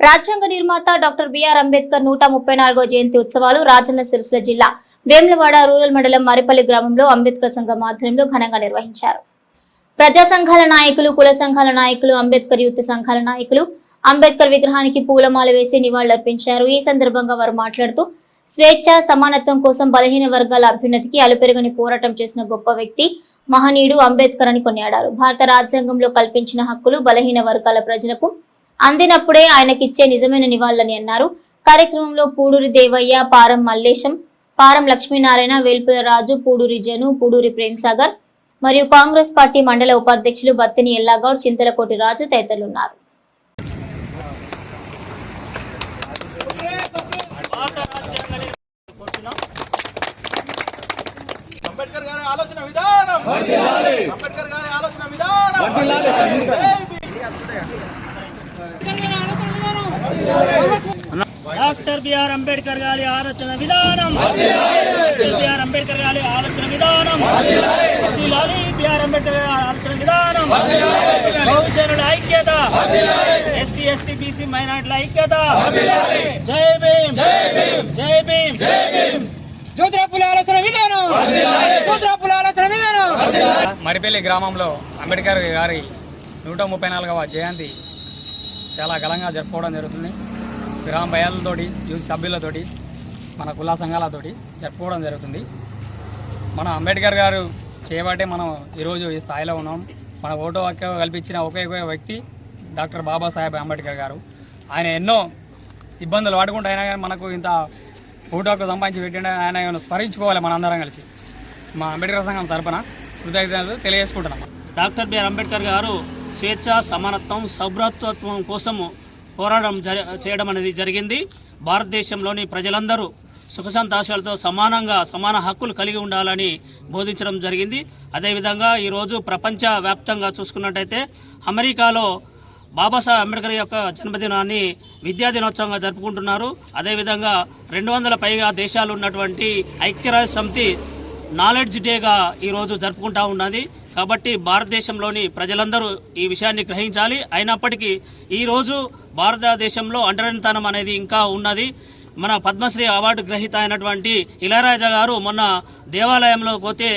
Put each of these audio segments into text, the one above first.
రాజ్యాంగ నిర్మాత doctor BR Ambedkar నూట ముప్పై నాలుగో జయంతి ఉత్సవాలు రాజన్న సిరిసిల్ల జిల్లా వేములవాడ రూరల్ మండలం మరిపల్లి గ్రామంలో అంబేద్కర్ సంఘం ఆధ్వర్యంలో ఘనంగా నిర్వహించారు. ప్రజా సంఘాల నాయకులు కుల సంఘాల నాయకులు అంబేద్కర్ యూత్ సంఘాల నాయకులు అంబేద్కర్ విగ్రహానికి పూలమాల వేసి నివాళులర్పించారు. ఈ సందర్భంగా వారు మాట్లాడుతూ స్వేచ్ఛ సమానత్వం కోసం బలహీన వర్గాల అభ్యున్నతికి అలుపెరగని పోరాటం చేసిన గొప్ప వ్యక్తి మహనీయుడు అంబేద్కర్ అని కొనియాడారు. భారత రాజ్యాంగంలో కల్పించిన హక్కులు బలహీన వర్గాల ప్రజలకు అందినప్పుడే ఆయనకిచ్చే నిజమైన నివాళులని అన్నారు. కార్యక్రమంలో పూడూరి దేవయ్య పారం మల్లేశం పారం లక్ష్మీనారాయణ వేల్పుల రాజు పూడూరి జను పూడూరి ప్రేమ్సాగర్ మరియు కాంగ్రెస్ పార్టీ మండల ఉపాధ్యక్షులు బత్తిని ఎల్లాగౌడ్ చింతలకోటి రాజు తదితరులు ఉన్నారు అంబేద్కర్ గారి ఆలోచన విధానం! అంబేద్కర్ గారి ఆలోచన విధానం! డాక్టర్ బిఆర్ అంబేద్కర్ గారి ఆలోచన విధానం. బిఆర్ అంబేద్కర్ గారి ఆలోచన విధానం. బిఆర్ అంబేద్కర్ గారి ఆలోచన విధానం. బహుజనుల ఐక్యత. ఎస్సీ ఎస్టీ బీసీ మైనార్టీల ఐక్యత. జై భీమ్. జై భీమ్. జ్యోతిరాపుల ఆలోచన విధానం. జ్యోతిరాపుల ఆలోచన విధానం. మరిపల్లి గ్రామంలో అంబేద్కర్ గారి నూట ముప్పై నాలుగవ జయంతి చాలా ఘనంగా జరుపుకోవడం జరుగుతుంది. గ్రామ భయాలతోటి యూత్ సభ్యులతోటి మన కులా సంఘాలతోటి జరుపుకోవడం జరుగుతుంది. మన అంబేద్కర్ గారు చేయబట్టే మనం ఈరోజు ఈ స్థాయిలో ఉన్నాం. మన ఓటో హక్కు కల్పించిన ఒకే ఒక వ్యక్తి డాక్టర్ బాబాసాహెబ్ అంబేద్కర్ గారు. ఆయన ఎన్నో ఇబ్బందులు పడుకుంటూ అయినా కానీ మనకు ఇంత ఓటు హక్కు సంపాదించి పెట్టిన ఆయన స్మరించుకోవాలి మనందరం కలిసి. మా అంబేద్కర్ సంఘం తరపున కృతజ్ఞతలు తెలియజేసుకుంటున్నాం. డాక్టర్ బిఆర్ అంబేద్కర్ గారు స్వేచ్ఛ సమానత్వం సౌభ్రతత్వం కోసము పోరాటం చేయడం అనేది జరిగింది. భారతదేశంలోని ప్రజలందరూ సుఖ సంతోషాలతో సమానంగా సమాన హక్కులు కలిగి ఉండాలని బోధించడం జరిగింది. అదేవిధంగా ఈరోజు ప్రపంచ వ్యాప్తంగా చూసుకున్నట్టయితే అమెరికాలో బాబాసాహెబ్ అంబేద్కర్ యొక్క జన్మదినాన్ని విద్యా దినోత్సవంగా జరుపుకుంటున్నారు. అదేవిధంగా రెండు వందల పైగా దేశాలు ఉన్నటువంటి ఐక్యరాజ్య సమితి నాలెడ్జ్ డేగా ఈరోజు జరుపుకుంటా ఉన్నది. కాబట్టి భారతదేశంలోని ప్రజలందరూ ఈ విషయాన్ని గ్రహించాలి. అయినప్పటికీ ఈరోజు భారతదేశంలో అంటరానితనం అనేది ఇంకా ఉన్నది. మన పద్మశ్రీ అవార్డు గ్రహీత అయినటువంటి ఇళయరాజా గారు మొన్న దేవాలయంలో పోతే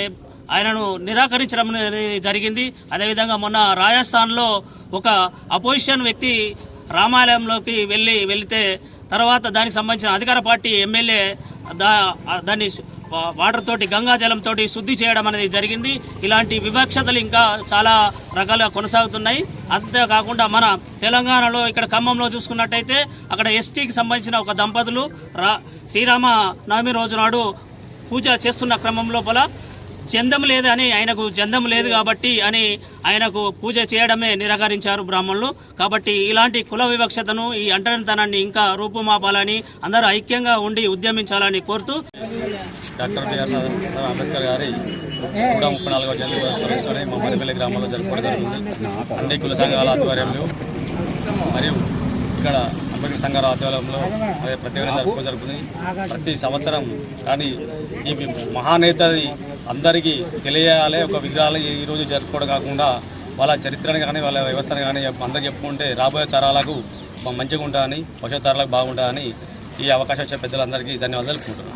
ఆయనను నిరాకరించడం అనేది జరిగింది. అదేవిధంగా మొన్న రాజస్థాన్లో ఒక అపోజిషన్ వ్యక్తి రామాలయంలోకి వెళ్ళి వెళితే తర్వాత దానికి సంబంధించిన అధికార పార్టీ ఎమ్మెల్యే దా దాన్ని వాటర్ తోటి గంగా జలంతో శుద్ధి చేయడం అనేది జరిగింది. ఇలాంటి వివక్షతలు ఇంకా చాలా రకాలుగా కొనసాగుతున్నాయి. అంతేకాకుండా మన తెలంగాణలో ఇక్కడ ఖమ్మంలో చూసుకున్నట్టయితే అక్కడ ఎస్టీకి సంబంధించిన ఒక దంపతులు రా శ్రీరామ నవమి రోజు నాడు పూజ చేస్తున్న క్రమం లోపల జందం లేదని ఆయనకు జందం లేదు కాబట్టి అని ఆయనకు పూజ చేయడమే నిరాకరించారు బ్రాహ్మణులు. కాబట్టి ఇలాంటి కుల వివక్షతను ఈ అంటరితనాన్ని ఇంకా రూపుమాపాలని అందరూ ఐక్యంగా ఉండి ఉద్యమించాలని కోరుతూ డాక్టర్ బిఆర్ అంబేద్కర్ గారి కూడా ముప్పై నాలుగవ జయంతి పురస్కరించుకొని మా మరిపల్లి గ్రామంలో జరుపుకోవడం జరుగుతుంది. అన్ని కుల సంఘాల ఆధ్వర్యంలో మరియు ఇక్కడ అంబేద్కర్ సంఘాల ఆధ్వర్యంలో మరి ప్రత్యేకంగా జరుపుకోవడం జరుగుతుంది. ప్రతి సంవత్సరం కానీ ఈ మహానేతది అందరికీ తెలియాలి ఒక విగ్రహాలు ఈ- ఈరోజు జరుపుకోవడం కాకుండా వాళ్ళ చరిత్రని కానీ వాళ్ళ వ్యవస్థను కానీ అందరు చెప్పుకుంటే రాబోయే తరాలకు మంచిగా ఉంటుందని భవిష్యత్ తరాలకు బాగుంటుందని ఈ అవకాశం ఇచ్చే పెద్దలందరికీ ధన్యవాదాలు తెలుపుకుంటున్నాను.